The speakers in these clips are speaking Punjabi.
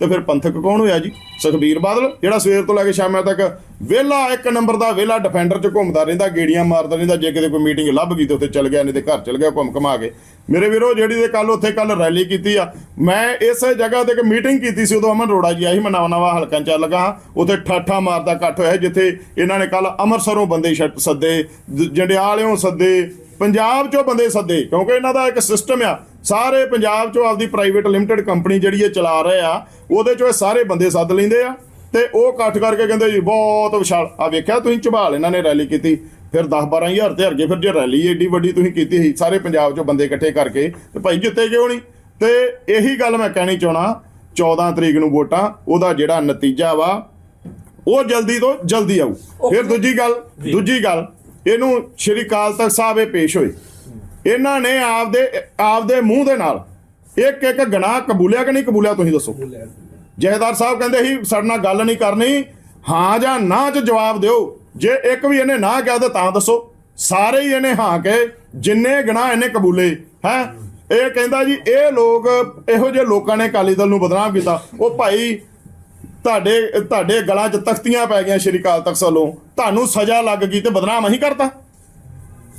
ਤੇ ਫਿਰ ਪੰਥਕ ਕੌਣ ਹੋਇਆ ਜੀ? ਸੁਖਬੀਰ ਬਾਦਲ, ਜਿਹੜਾ ਸਵੇਰ ਤੋਂ ਲੈ ਕੇ ਸ਼ਾਮਾਂ ਤੱਕ ਵਿਹਲਾ ਇੱਕ ਨੰਬਰ ਦਾ ਵਿਹਲਾ ਡਿਫੈਂਡਰ 'ਚ ਘੁੰਮਦਾ ਰਹਿੰਦਾ, ਗੇੜੀਆਂ ਮਾਰਦਾ ਰਹਿੰਦਾ, ਜੇ ਕਿਤੇ ਕੋਈ ਮੀਟਿੰਗ ਲੱਭ ਗਈ ਤੇ ਉੱਥੇ ਚੱਲ ਗਿਆ, ਨਹੀਂ ਤੇ ਘਰ ਚੱਲ ਗਿਆ ਘੁੰਮ ਘਮਾ ਕੇ। ਮੇਰੇ ਵੀਰੋ, ਜਿਹੜੀ ਤੇ ਕੱਲ ਉੱਥੇ ਕੱਲ ਰੈਲੀ ਕੀਤੀ ਆ, ਮੈਂ ਇਸੇ ਜਗ੍ਹਾ ਤੇ ਇੱਕ ਮੀਟਿੰਗ ਕੀਤੀ ਸੀ ਉਦੋਂ ਅਮਨ ਰੋੜਾ ਜੀ ਆਈ ਮੈਂ ਨਵਾਂ ਨਵਾਂ ਹਲਕਾ ਚੱਲ ਲਗਾ ਉੱਥੇ ਠਾਠਾ ਮਾਰਦਾ ਇਕੱਠ ਹੋਇਆ ਜਿੱਥੇ ਇਹਨਾਂ ਨੇ ਕੱਲ ਅੰਮ੍ਰਿਤਸਰੋਂ ਬੰਦੇ ਛੱਡ- ਸੱਦੇ ਜੰਡਿਆਲਿਓਂ ਸੱਦੇ, ਪੰਜਾਬ ਚੋਂ ਬੰਦੇ ਸੱਦੇ, ਕਿਉਂਕਿ ਇਹਨਾਂ ਦਾ ਇੱਕ ਸਿਸਟਮ ਆ ਸਾਰੇ ਪੰਜਾਬ ਚੋਂ ਆਪਦੀ ਪ੍ਰਾਈਵੇਟ ਲਿਮਟਿਡ ਕੰਪਨੀ ਜਿਹੜੀ ਇਹ ਚਲਾ ਰਹੇ ਆ ਉਹਦੇ ਚੋਂ ਇਹ ਸਾਰੇ ਬੰਦੇ ਸੱਦ ਲੈਂਦੇ ਆ ਤੇ ਉਹ ਇਕੱਠ ਕਰਕੇ ਕਹਿੰਦੇ ਜੀ ਬਹੁਤ ਵਿਸ਼ਾਲ। ਆ ਵੇਖਿਆ ਤੁਸੀਂ ਝਬਾਲ ਇਹਨਾਂ ਨੇ ਰੈਲੀ ਕੀਤੀ। ਫਿਰ 10 12000 ਤੇ ਹਰਗੇ ਫਿਰ ਜੇ ਰੈਲੀ ਏਡੀ ਵੱਡੀ ਤੁਸੀਂ ਕੀਤੀ ਸੀ ਸਾਰੇ ਪੰਜਾਬ ਚੋਂ ਬੰਦੇ ਇਕੱਠੇ ਕਰਕੇ ਤੇ ਭਾਈ ਜਿੱਤੇ ਕਿਉਂ ਨਹੀਂ? ਤੇ ਇਹੀ ਗੱਲ ਮੈਂ ਕਹਿਣੀ ਚਾਹਣਾ 14 ਤਰੀਕ ਨੂੰ ਵੋਟਾਂ ਉਹਦਾ ਜਿਹੜਾ ਨਤੀਜਾ ਵਾ ਉਹ ਜਲਦੀ ਤੋਂ ਜਲਦੀ ਆਊ। ਫਿਰ ਦੂਜੀ ਗੱਲ ਦੂਜੀ ਗੱਲ ਇਹਨੂੰ ਸ਼੍ਰੀ ਕਾਲ ਤਖਤ ਸਾਹਿਬ ਇਹ ਪੇਸ਼ ਹੋਏ। ਇਹਨਾਂ ਨੇ ਆਪਦੇ ਆਪਦੇ ਮੂੰਹ ਦੇ ਨਾਲ ਇੱਕ ਇੱਕ ਗੁਨਾਹ ਕਬੂਲਿਆ ਕਿ ਨਹੀਂ ਕਬੂਲਿਆ ਤੁਸੀਂ ਦੱਸੋ? ਜਹੇਦਾਰ ਸਾਹਿਬ ਕਹਿੰਦੇ ਸੀ ਸਾਡੇ ਨਾਲ ਗੱਲ ਨਹੀਂ ਕਰਨੀ ਹਾਂ ਜਾਂ ਨਾ ਚ ਜਵਾਬ ਦਿਓ। ਜੇ ਇੱਕ ਵੀ ਇਹਨੇ ਨਾ ਕਿਹਾ ਤਾਂ ਦੱਸੋ। ਸਾਰੇ ਹੀ ਇਹਨੇ ਹਾਂ ਕੇ ਜਿੰਨੇ ਗੁਨਾਹ ਇਹਨੇ ਕਬੂਲੇ ਹੈ? ਇਹ ਕਹਿੰਦਾ ਜੀ ਇਹ ਲੋਕ ਇਹੋ ਜਿਹੇ ਲੋਕਾਂ ਨੇ ਅਕਾਲੀ ਦਲ ਨੂੰ ਬਦਨਾਮ ਕੀਤਾ। ਉਹ ਭਾਈ ਤੁਹਾਡੇ ਤੁਹਾਡੇ ਗਲਾਂ 'ਚ ਤਖਤੀਆਂ ਪੈ ਗਈਆਂ ਸ਼੍ਰੀ ਅਕਾਲ ਤਖਤ ਵੱਲੋਂ ਤੁਹਾਨੂੰ ਸਜ਼ਾ ਲੱਗ ਗਈ ਤੇ ਬਦਨਾਮ ਅਸੀਂ ਕਰਤਾ।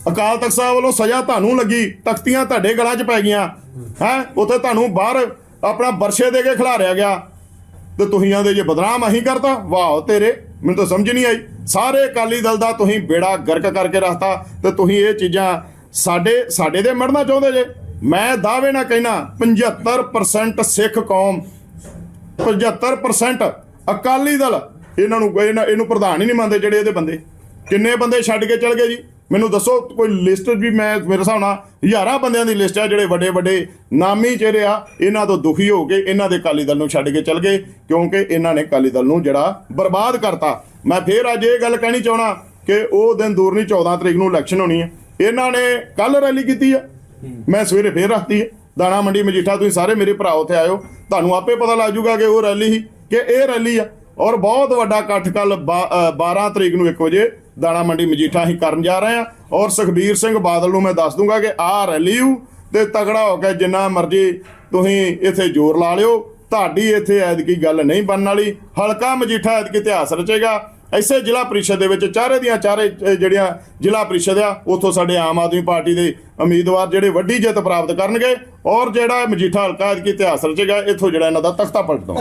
ਅਕਾਲ ਤਖਤ ਸਾਹਿਬ ਵੱਲੋਂ ਸਜ਼ਾ ਤੁਹਾਨੂੰ ਲੱਗੀ, ਤਖਤੀਆਂ ਤੁਹਾਡੇ ਗਲਾਂ 'ਚ ਪੈ ਗਈਆਂ। ਹੈ? ਉੱਥੇ ਤੁਹਾਨੂੰ ਬਾਹਰ ਆਪਣਾ ਬਰਸ਼ੇ ਦੇ ਕੇ ਖਿਲਾਰਿਆ ਗਿਆ। ਤੇ ਤੁਸੀਂ ਆਂਦੇ ਜੇ ਬਦਨਾਮ ਅਸੀਂ ਕਰਤਾ, ਵਾਹ ਤੇਰੇ, ਮੈਨੂੰ ਤਾਂ ਸਮਝ ਨਹੀਂ ਆਈ। ਸਾਰੇ ਅਕਾਲੀ ਦਲ ਦਾ ਤੁਸੀਂ ਬੇੜਾ ਗਰਕ ਕਰਕੇ ਰੱਖਤਾ ਤੇ ਤੁਸੀਂ ਇਹ ਚੀਜ਼ਾਂ ਸਾਡੇ ਸਾਡੇ ਦੇ ਮੜਨਾ ਚਾਹੁੰਦੇ ਜੇ? ਮੈਂ ਦਾਅਵੇ ਨਾ ਕਹਿਣਾ 75% ਸਿੱਖ ਕੌਮ 75% ਅਕਾਲੀ ਦਲ, ਇਹਨਾਂ ਨੂੰ, ਇਹਨਾਂ- ਇਹਨੂੰ ਪ੍ਰਧਾਨ ਹੀ ਨਹੀਂ ਮੰਨਦੇ ਜਿਹੜੇ ਇਹਦੇ ਬੰਦੇ। ਕਿੰਨੇ ਬੰਦੇ ਛੱਡ ਕੇ ਚਲ ਗਏ ਜੀ? ਮੈਨੂੰ ਦੱਸੋ, ਕੋਈ ਲਿਸਟ ਵੀ ਮੈਂ ਮੇਰੇ ਹਿਸਾਬ ਨਾਲ ਹਜ਼ਾਰਾਂ ਬੰਦਿਆਂ ਦੀ ਲਿਸਟ ਆ, ਜਿਹੜੇ ਵੱਡੇ ਵੱਡੇ ਨਾਮੀ ਚਿਹਰੇ ਆ, ਇਹਨਾਂ ਤੋਂ ਦੁਖੀ ਹੋ ਕੇ ਇਹਨਾਂ ਦੇ ਅਕਾਲੀ ਦਲ ਨੂੰ ਛੱਡ ਕੇ ਚੱਲ ਗਏ, ਕਿਉਂਕਿ ਇਹਨਾਂ ਨੇ ਅਕਾਲੀ ਦਲ ਨੂੰ ਜਿਹੜਾ ਬਰਬਾਦ ਕਰਤਾ। ਮੈਂ ਫੇਰ ਅੱਜ ਇਹ ਗੱਲ ਕਹਿਣੀ ਚਾਹਣਾ ਕਿ ਉਹ ਦਿਨ ਦੂਰ ਨਹੀਂ 14 ਤਰੀਕ ਨੂੰ ਇਲੈਕਸ਼ਨ ਹੋਣੀ ਹੈ ਇਹਨਾਂ ਨੇ ਕੱਲ ਰੈਲੀ ਕੀਤੀ ਆ। ਮੈਂ ਸਵੇਰੇ ਫੇਰ ਰੱਖਤੀ ਹੈ ਦਾਣਾ ਮੰਡੀ ਮਜੀਠਾ, ਤੁਸੀਂ ਸਾਰੇ ਮੇਰੇ ਭਰਾ ਉੱਥੇ ਆਇਓ। ਤੁਹਾਨੂੰ ਆਪੇ ਪਤਾ ਲੱਗ ਜਾਊਗਾ ਕਿ ਉਹ ਰੈਲੀ ਸੀ, ਕਿ ਇਹ ਰੈਲੀ ਆ। ਔਰ ਬਹੁਤ ਵੱਡਾ ਇਕੱਠ ਕੱਲ 12 ਤਰੀਕ ਨੂੰ 1 ਵਜੇ ਦਾਣਾ ਮੰਡੀ ਮਜੀਠਾ ਅਸੀਂ ਕਰਨ ਜਾ ਰਹੇ ਆ ਔਰ ਸੁਖਬੀਰ ਸਿੰਘ ਬਾਦਲ ਨੂੰ ਮੈਂ ਦੱਸ ਦੂੰਗਾ ਕਿ ਆਹ ਰੈਲੀ ਹੂ ਤੇ ਤਗੜਾ ਹੋ ਕੇ ਜਿੰਨਾ ਮਰਜ਼ੀ ਤੁਸੀਂ ਇੱਥੇ ਜ਼ੋਰ ਲਾ ਲਿਓ। ਤੁਹਾਡੀ ਇੱਥੇ ਐਤਕੀ ਗੱਲ ਨਹੀਂ ਬਣਨ ਵਾਲੀ। ਹਲਕਾ ਮਜੀਠਾ ਐਤਕੀ ਇਤਿਹਾਸ ਰਚੇਗਾ। ਐਸੇ ਜ਼ਿਲ੍ਹਾ ਪ੍ਰੀਸ਼ਦ ਦੇ ਵਿੱਚ ਚਾਰੇ ਦੀਆਂ ਚਾਰੇ ਜਿਹੜੀਆਂ ਜ਼ਿਲ੍ਹਾ ਪ੍ਰੀਸ਼ਦ ਆ, ਉੱਥੋਂ ਸਾਡੇ ਆਮ ਆਦਮੀ ਪਾਰਟੀ ਦੇ ਉਮੀਦਵਾਰ ਜਿਹੜੇ ਵੱਡੀ ਜਿੱਤ ਪ੍ਰਾਪਤ ਕਰਨਗੇ। ਔਰ ਜਿਹੜਾ ਮਜੀਠਾ ਹਲਕਾ ਐਤਕੀ ਇਤਿਹਾਸ ਰਚੇਗਾ, ਇੱਥੋਂ ਜਿਹੜਾ ਇਹਨਾਂ ਦਾ ਤਖਤਾ ਪਲਟਦਾ।